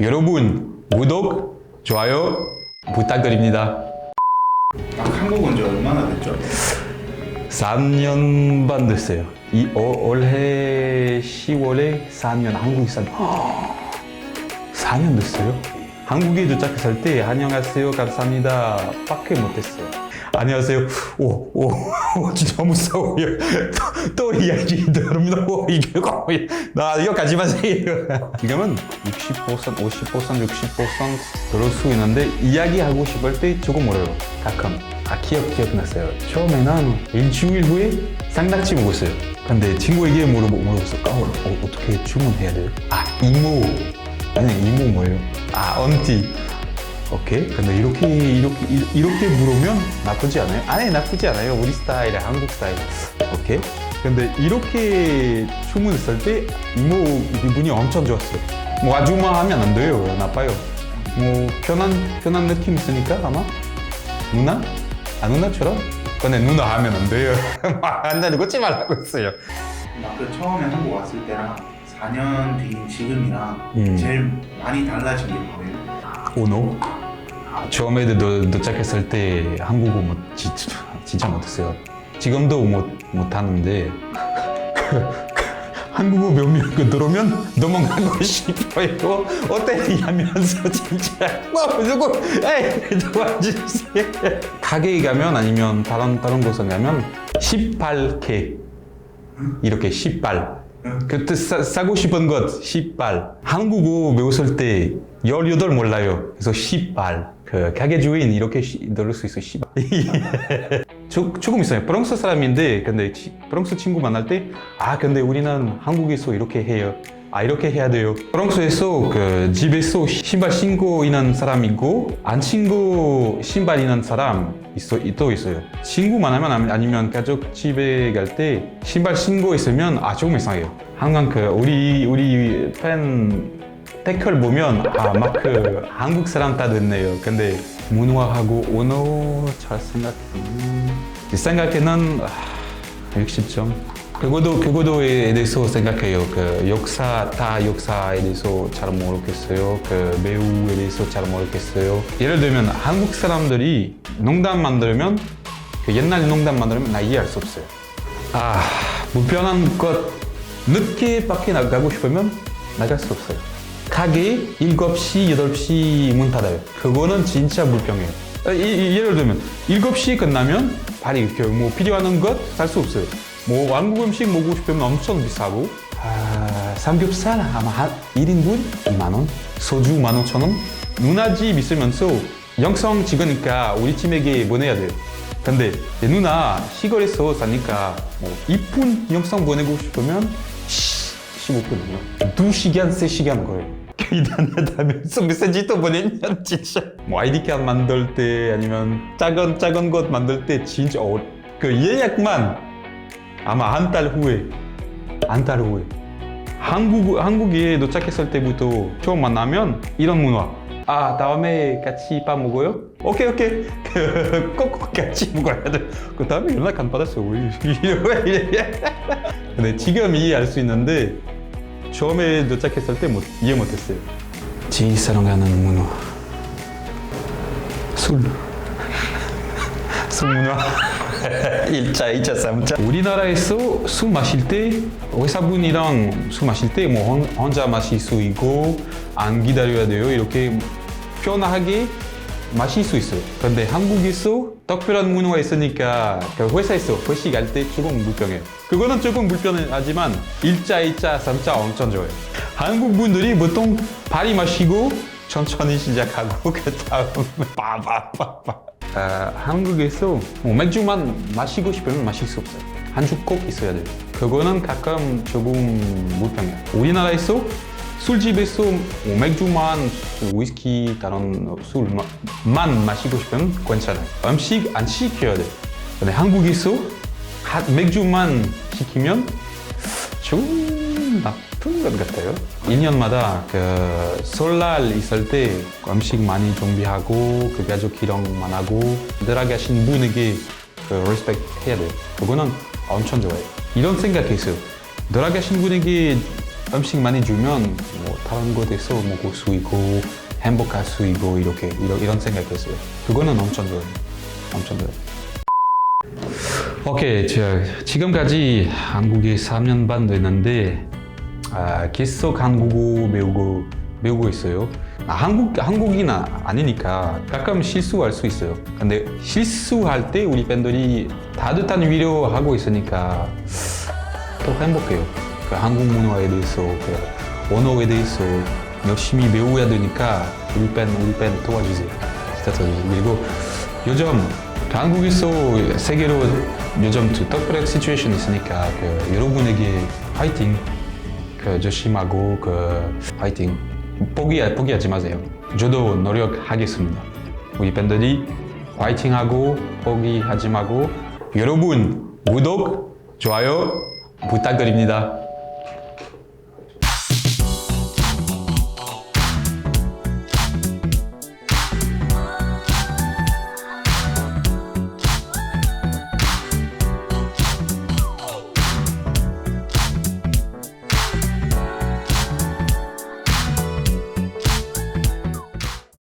여러분 구독, 좋아요 부탁드립니다. 아, 한국 온 지 얼마나 됐죠? 4년 반 됐어요. 이 어, 올해 10월에 4년 한국 있었 4년 됐어요? 한국에 도착했을 때 안녕하세요 감사합니다 밖에 못했어요. 안녕하세요. 오, 오, 오 진짜 무서워요. 또, 또 이야기 오, 이게 뭐야. 나 이거 가지 마세요. 지금은 60%, 50%, 60% 들을 수 있는데 이야기하고 싶을 때 조금 어려요. 가끔. 아, 기억, 기억났어요. 처음에는 일주일 후에 쌍낙지 먹었어요. 근데 친구에게 물어보, 물어봤어요. 어, 어, 어떻게 주문해야 돼요? 아, 이모. 아니, 이모 뭐예요? 아, 언티. 오케이. 근데 이렇게, 이렇게, 이- 이렇게 물으면 나쁘지 않아요? 아니, 나쁘지 않아요. 우리 스타일, 한국 스타일. 오케이. 근데 이렇게 주문했을 때 이모 기분이 엄청 좋았어요. 뭐 아줌마 하면 안 돼요. 나빠요. 뭐 편한, 편한 느낌 있으니까 아마? 누나? 아, 누나처럼? 근데 누나 하면 안 돼요. 안 되는 걷지 말라고 했어요. 그 처음에 한국 왔을 때랑 4년 뒤인 지금이랑 음. 제일 많이 달라진 게 뭐예요? 오노? 처음에 도, 도착했을 때 한국어 못, 진짜, 진짜 못했어요. 지금도 못, 못하는데 그, 그 한국어 몇명 들어오면 넘어가고 싶어요. 어때? 하면서 진짜 뭐 누구 에이 도와주세요. 가게에 가면 아니면 다른 다른 곳에 가면 18K 이렇게 18 그때 사, 사고 싶은 것 18 한국어 배웠을 때 18 몰라요. 그래서 18그 가게 주인 이렇게 시- 들을 수 있어요. 18 조, 조금 있어요. 프랑스 사람인데 근데 치- 프랑스 친구 만날 때 아 근데 우리는 한국에서 이렇게 해요. 아 이렇게 해야 돼요. 프랑스에서 그 집에서 신발 신고 있는 사람 있고 안 신고 신발 있는 사람 있어 또 있어요. 친구만 하면 아니- 아니면 가족 집에 갈 때 신발 신고 있으면 아 조금 이상해요. 항상 그 우리 우리 팬 댓글 보면 아막그 한국 사람 다 됐네요 근데 문화하고 언어 잘 생각해 제 생각에는 아, 60점 그거도 그거도 에 대해서 생각해요. 그 역사 다 역사에 대해서 잘 모르겠어요. 그 배우에 대해서 잘 모르겠어요. 예를 들면 한국 사람들이 농담 만들면 그 옛날 농담 만들면 나 이해할 수 없어요. 아 불편한 것 늦게 밖에 나가고 싶으면 나갈 수 없어요. 가게 7시, 8시 문 닫아요. 그거는 진짜 불평해요. 아, 예를 들면 7시 끝나면 발이 이렇게 뭐 필요한 것 살 수 없어요. 뭐 한국 음식 먹고 싶으면 엄청 비싸고 아, 삼겹살 아마 한 1인분 2만 원, 소주 15,000원. 누나 집 있으면서 영성 찍으니까 우리 팀에게 보내야 돼요. 근데 내 누나 시골에서 사니까 뭐 이쁜 영상 보내고 싶으면 15분이요. 2시간, 3시간 걸려요. 기다려다면서 메시지도 보내면 진짜. 뭐 아이디 카드 만들 때 아니면 작은 작은 것 만들 때 진짜 어, 그 예약만 아마 한 달 후에 한 달 후에. 한국 한국에 도착했을 때부터 처음 만나면 이런 문화. 아 다음에 같이 밥 먹어요? 오케이 오케이. 그, 꼭 같이 먹어야 돼그 다음에 연락 안 받았어. 근데 지금 이해할 수 있는데 처음에 도착했을 때 못, 이해 못했어요 제일 사랑하는 문화 술 술 문화 1차, 2차, 3차. 우리나라에서 술 마실 때 회사분이랑 술 마실 때 뭐 혼자 마실 수 있고 안 기다려야 돼요. 이렇게 편하게 마실 수 있어요. 근데 한국에서 특별한 문화가 있으니까 그 회사에서 회식 할 때 조금 불편해요. 그거는 조금 불편하지만 1차, 2차, 3차 엄청 좋아요. 한국 분들이 보통 발이 마시고 천천히 시작하고 그 다음 빠바빠바 아, 한국에서 뭐 맥주만 마시고 싶으면 마실 수 없어요. 한주 꼭 있어야 돼요. 그거는 가끔 조금 불편해요. 우리나라에서 술집에서 뭐 맥주만 위스키 다른 술만 마시고 싶으면 괜찮아요. 음식 안 시켜야 돼요. 근데 한국에서 핫 맥주만 시키면 좀 나쁜 것 같아요. 1년마다 그 설날 있을 때 음식 많이 준비하고 그 가족이랑 만나고 들어가신 분에게 그 리스펙 해야 돼요. 그거는 엄청 좋아요. 이런 생각했어요. 들어가신 분에게 음식 많이 주면 뭐 다른 곳에서 먹을 수 있고 행복할 수 있고 이렇게 이런, 이런 생각했어요. 그거는 엄청 좋아요. 엄청 좋아요. 오케이, 저 지금까지 한국에 3년 반 됐는데 아, 계속 한국어 배우고 배우고 있어요. 아, 한국 한국인 아- 아니니까 가끔 실수할 수 있어요. 근데 실수할 때 우리 팬들이 따뜻한 위로하고 있으니까 더 행복해요. 그 한국 문화에 대해서 그 언어에 대해서 열심히 배워야 되니까 우리 팬 도와주세요. 그리고 요즘 한국에서 세계로 요즘 특별한 시츄에이션 있으니까 그 여러분에게 파이팅 그 조심하고 그 파이팅 포기 포기하지 마세요. 저도 노력하겠습니다. 우리 팬들이 파이팅하고 포기하지 말고 여러분 구독 좋아요 부탁드립니다.